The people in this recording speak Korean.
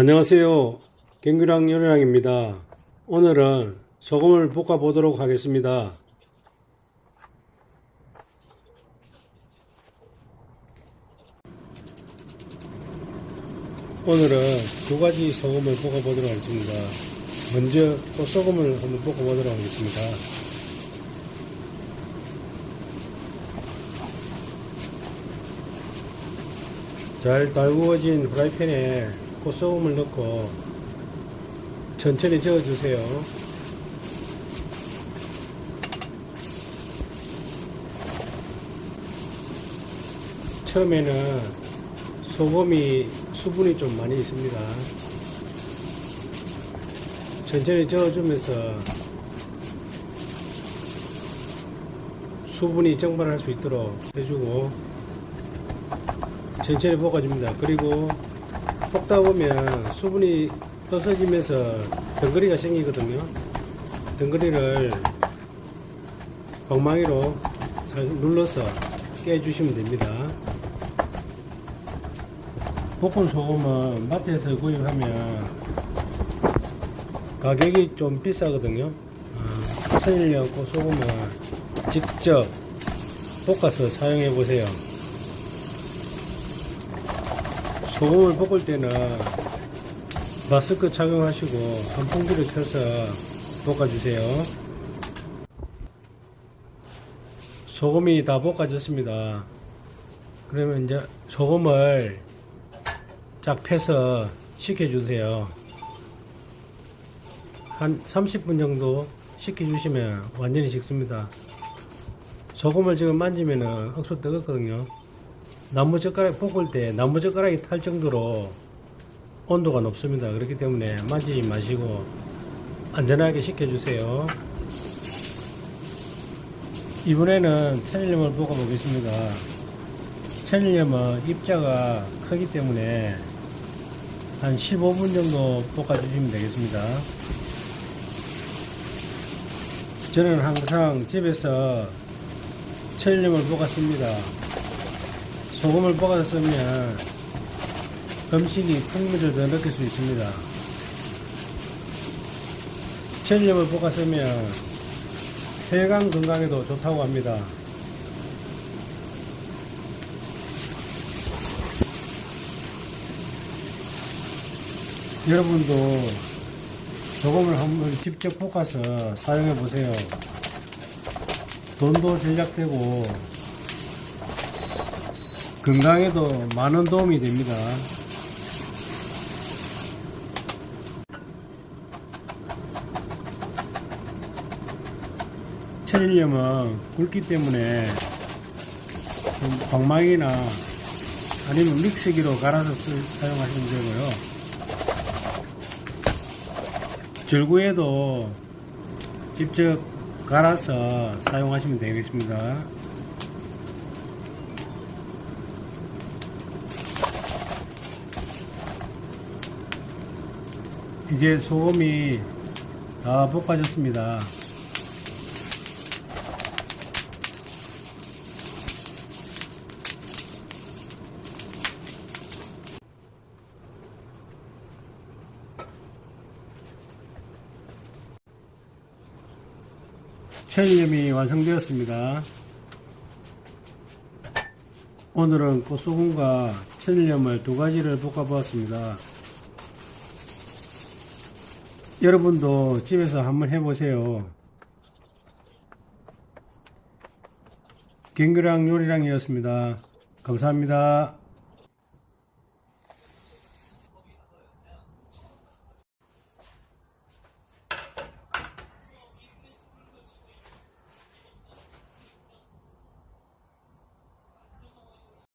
안녕하세요. 갱규랑 요리랑입니다. 오늘은 소금을 볶아 보도록 하겠습니다. 오늘은 두 가지 소금을 볶아 보도록 하겠습니다. 먼저 꽃소금을 한번 볶아 보도록 하겠습니다. 잘 달구어진 후라이팬에 꽃소금을 넣고 천천히 저어주세요. 처음에는 소금이 수분이 좀 많이 있습니다. 천천히 저어주면서 수분이 정발할 수 있도록 해주고 천천히 볶아줍니다. 그리고 볶다 보면 수분이 떠서지면서 덩거리가 생기거든요. 덩거리를 방망이로 눌러서 깨주시면 됩니다. 볶은 소금은 마트에서 구입하면 가격이 좀 비싸거든요. 아, 천일염 꽃소금은 직접 볶아서 사용해 보세요. 소금을 볶을 때는 마스크 착용하시고 선풍기를 켜서 볶아주세요. 소금이 다 볶아졌습니다. 그러면 이제 소금을 쫙 패서 식혀주세요. 한 30분 정도 식혀주시면 완전히 식습니다. 소금을 지금 만지면은 억수 뜨겁거든요. 나무젓가락 볶을 때 나무젓가락이 탈 정도로 온도가 높습니다. 그렇기 때문에 만지지 마시고 안전하게 식혀주세요. 이번에는 천일염을 볶아 보겠습니다. 천일염은 입자가 크기 때문에 한 15분 정도 볶아주시면 되겠습니다. 저는 항상 집에서 천일염을 볶았습니다. 소금을 볶아서 쓰면 음식이 풍미를 더 느낄 수 있습니다. 천일염을 볶아 쓰면 혈관 건강에도 좋다고 합니다. 여러분도 소금을 한번 직접 볶아서 사용해 보세요. 돈도 절약되고 건강에도 많은 도움이 됩니다. 천일염은 굵기 때문에 좀 방망이나 아니면 믹서기로 갈아서 쓸- 사용하시면 되고요. 절구에도 직접 갈아서 사용하시면 되겠습니다. 이제 소금이 다 볶아졌습니다. 천일염이 완성되었습니다. 오늘은 꽃소금과 천일염을 두 가지를 볶아보았습니다. 여러분도 집에서 한번 해보세요. 갱그랑 요리랑이었습니다. 감사합니다.